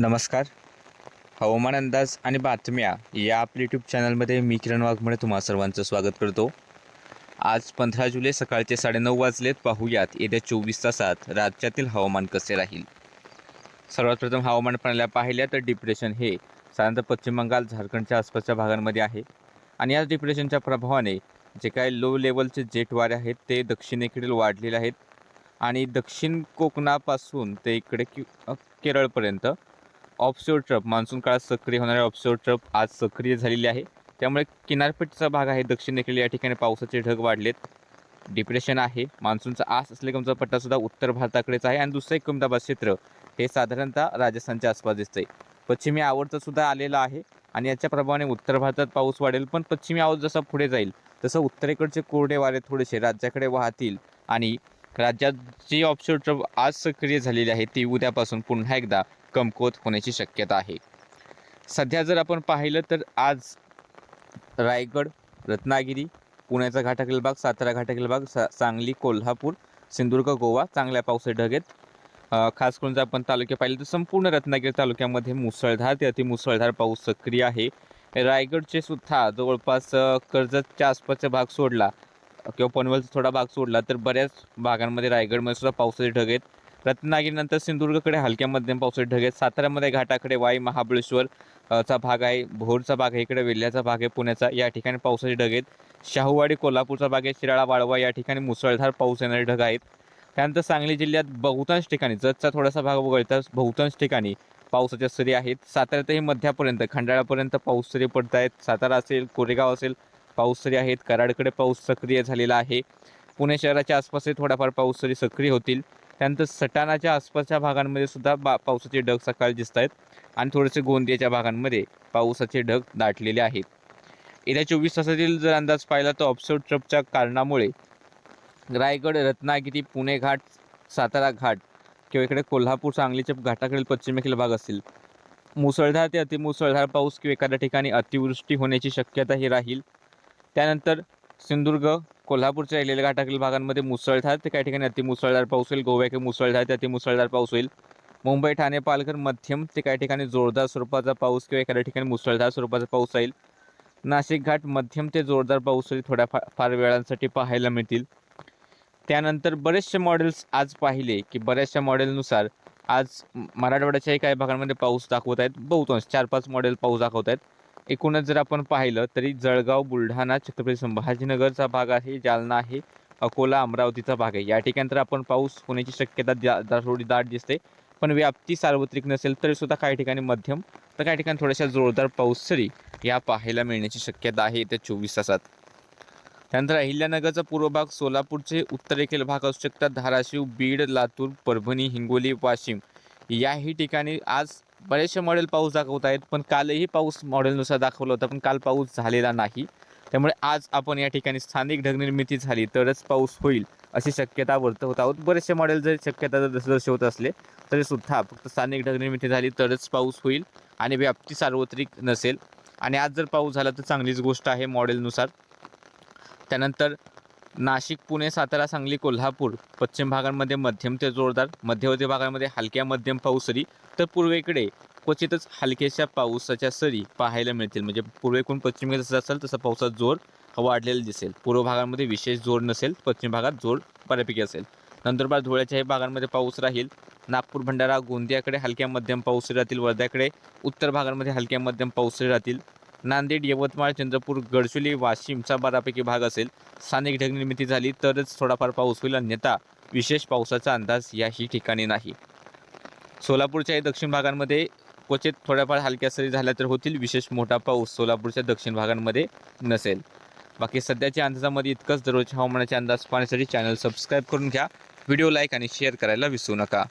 नमस्कार. हवामान अंदाज आणि बातम्या या आपल्या यूट्यूब चॅनलमध्ये मी किरण वाघमोडे तुम्हा सर्वांचं स्वागत करतो. आज पंधरा जुलै सकाळचे साडेनऊ वाजलेत. पाहूयात येत्या चोवीस तासात राज्यातील हवामान कसे राहील. सर्वात प्रथम हवामान प्रणाल्या पाहिल्या तर डिप्रेशन हे साधारणतः पश्चिम बंगाल झारखंडच्या आसपासच्या भागांमध्ये आहे. आणि या डिप्रेशनच्या प्रभावाने जे काही लो लेवलचे जेट वारे आहेत ते दक्षिणेकडील वाढलेले आहेत. आणि दक्षिण कोकणापासून ते इकडे कि केरळपर्यंत ऑफशोर ट्रप मान्सून काळात सक्रिय होणारे ऑफशोर ट्रप आज सक्रिय झालेले आहे. त्यामुळे किनारपट्टीचा भाग आहे. दक्षिणेकडील या ठिकाणी पावसाचे ढग वाढलेत. डिप्रेशन आहे. मान्सूनचा आस असलेला कमचा पट्टासुद्धा उत्तर भारताकडेच आहे आणि दुसरं एक कमी क्षेत्र हे साधारणतः राजस्थानच्या आसपास दिसतंय. पश्चिमी आवडतं सुद्धा आलेलं आहे आणि याच्या प्रभावाने उत्तर भारतात पाऊस वाढेल पण पश्चिमी आवड जसा पुढे जाईल तसं उत्तरेकडचे कोरडे वारे थोडेसे राज्याकडे वाहतील आणि राज्यात जी ऑफशोर आज सक्रिय झालेली आहे ती उद्यापासून पुन्हा एकदा कमकुवत होण्याची शक्यता आहे. सध्या जर आपण पाहिलं तर आज रायगड रत्नागिरी पुण्याचा घाटाकील भाग सातारा घाटाकील भाग सा सांगली कोल्हापूर सिंधुदुर्ग गोवा चांगल्या पावसाचे ढगेत खास करून जर आपण तालुके पाहिले तर संपूर्ण रत्नागिरी तालुक्यामध्ये मुसळधार ते अतिमुसळधार पाऊस सक्रिय आहे. रायगडचे सुद्धा जवळपास कर्जतच्या आसपासचा भाग सोडला किंवा पनवेलचा थोडा भाग सोडला तर बऱ्याच भागांमध्ये रायगडमध्ये सुद्धा पावसाचे ढग आहेत. रत्नागिरीनंतर सिंधुदुर्गकडे हलक्या मध्यम पावसाचे ढग आहेत. साताऱ्यामध्ये घाटाकडे वाई महाबळेश्वर चा भाग आहे भोरचा भाग आहे इकडे वेल्ह्याचा भाग आहे पुण्याचा या ठिकाणी पावसाचे ढग आहेत. शाहूवाडी कोल्हापूरचा भाग आहे शिराळा वाळवा या ठिकाणी मुसळधार पाऊस येणारे ढग आहेत. त्यानंतर सांगली जिल्ह्यात बहुतांश ठिकाणी जतचा थोडासा भाग वगळता बहुतांश ठिकाणी पावसाच्या सरी आहेत. साताऱ्यातही मध्यापर्यंत खंडाळापर्यंत पाऊस सरी पडत आहेत सातारा असेल कोरेगाव असेल पाऊस सरी आहेत. कराडकडे पाऊस सक्रिय झालेला आहे. पुणे शहराच्या आसपासही थोडाफार पाऊस सरी सक्रिय होतील. त्यानंतर सटाणाच्या आसपासच्या भागांमध्ये सुद्धा बा पावसाचे ढग सकाळी दिसत आहेत आणि थोडेसे गोंदियाच्या भागांमध्ये पावसाचे ढग दाटलेले आहेत. येत्या चोवीस तासातील जर अंदाज पाहिला तर ऑप्सोड ट्रपच्या कारणामुळे रायगड रत्नागिरी पुणे घाट सातारा घाट किंवा इकडे कोल्हापूर सांगलीच्या घाटाकडील पश्चिमेकडील भाग असतील. मुसळधार ते अतिमुसळधार पाऊस किंवा एखाद्या ठिकाणी अतिवृष्टी होण्याची शक्यता ही राहील. त्यानंतर सिंधुदुर्ग कोल्हापूरच्या राहिलेल्या घाटातील भागांमध्ये मुसळधार ते काही ठिकाणी अतिमुसळधार पाऊस होईल. किंवा मुसळधार ते अतिमुसळधार पाऊस होईल. मुंबई ठाणे पालघर मध्यम ते काही ठिकाणी जोरदार स्वरूपाचा पाऊस किंवा एखाद्या ठिकाणी मुसळधार स्वरूपाचा पाऊस राहील. नाशिक घाट मध्यम ते जोरदार पाऊस होईल थोड्या फा फार वेळांसाठी पाहायला मिळतील. त्यानंतर बरेचसे मॉडेल्स आज पाहिले की बऱ्याचशा मॉडेलनुसार आज मराठवाड्याच्याही काही भागांमध्ये पाऊस दाखवत आहेत. बहुतांश चार पाच मॉडेल पाऊस दाखवत आहेत. एकूणच जर आपण पाहिलं तरी जळगाव बुलढाणा छत्रपती संभाजीनगरचा भाग आहे जालना आहे अकोला अमरावतीचा भाग आहे. या ठिकाणी तर आपण पाऊस होण्याची शक्यता जा थोडी दाट दिसते. पण व्याप्ती सार्वत्रिक नसेल तरी सुद्धा काही ठिकाणी मध्यम तर काही ठिकाणी थोड्याशा जोरदार पाऊस सरी या पाहायला मिळण्याची शक्यता आहे येत्या चोवीस तासात. त्यानंतर अहिल्यानगरचा पूर्व भाग सोलापूरचे उत्तरेकडील भाग असू शकतात. धाराशिव बीड लातूर परभणी हिंगोली वाशिम याही ठिकाणी आज बरेचसे मॉडेल पाऊस दाखवत आहेत पण कालही पाऊस मॉडेलनुसार दाखवला होता पण काल पाऊस झालेला नाही. त्यामुळे आज आपण या ठिकाणी स्थानिक ढगनिर्मिती झाली तरच पाऊस होईल अशी शक्यता वर्तवत आहोत. बरेचसे मॉडेल जरी शक्यता जर दर्शवत असले तरी सुद्धा फक्त स्थानिक ढगनिर्मिती झाली तरच पाऊस होईल आणि व्याप्ती सार्वत्रिक नसेल. आणि आज जर पाऊस झाला तर चांगलीच गोष्ट आहे मॉडेलनुसार त्यानंतर नाशिक पुणे सातारा सांगली कोल्हापूर पश्चिम भागांमध्ये मध्यम ते जोरदार मध्यवर्ती भागांमध्ये हलक्या मध्यम पाऊस सरी तर पूर्वेकडे क्वचितच हलक्याशा पावसाच्या सरी पाहायला मिळतील. म्हणजे पूर्वेकडून पश्चिमेकडे जसं असेल तसा पावसात जोर वाढलेला दिसेल. पूर्व भागांमध्ये विशेष जोर नसेल पश्चिम भागात जोर बऱ्यापैकी असेल. नंदुरबार धुळ्याच्याही भागांमध्ये पाऊस राहील. नागपूर भंडारा गोंदियाकडे हलक्या मध्यम पाऊस राहतील. वर्ध्याकडे उत्तर भागांमध्ये हलक्या मध्यम पाऊस राहतील. नांदेड यवतमाळ चंद्रपूर गडचिरोली वाशिमचा बऱ्यापैकी भाग असेल. स्थानिक ढगनिर्मिती झाली तरच थोडाफार पाऊस होईल अन्यथा विशेष पावसाचा अंदाज याही ठिकाणी नाही. सोलापूरच्याही दक्षिण भागांमध्ये क्वचित थोड्याफार हलक्या सरी झाल्या तर होतील. विशेष मोठा पाऊस सोलापूरच्या दक्षिण भागांमध्ये नसेल. बाकी सध्याच्या अंदाजामध्ये इतकंच. दररोजच्या हवामानाचे अंदाज पाहण्यासाठी चॅनल सबस्क्राईब करून घ्या. व्हिडिओ लाईक आणि शेअर करायला विसरू नका.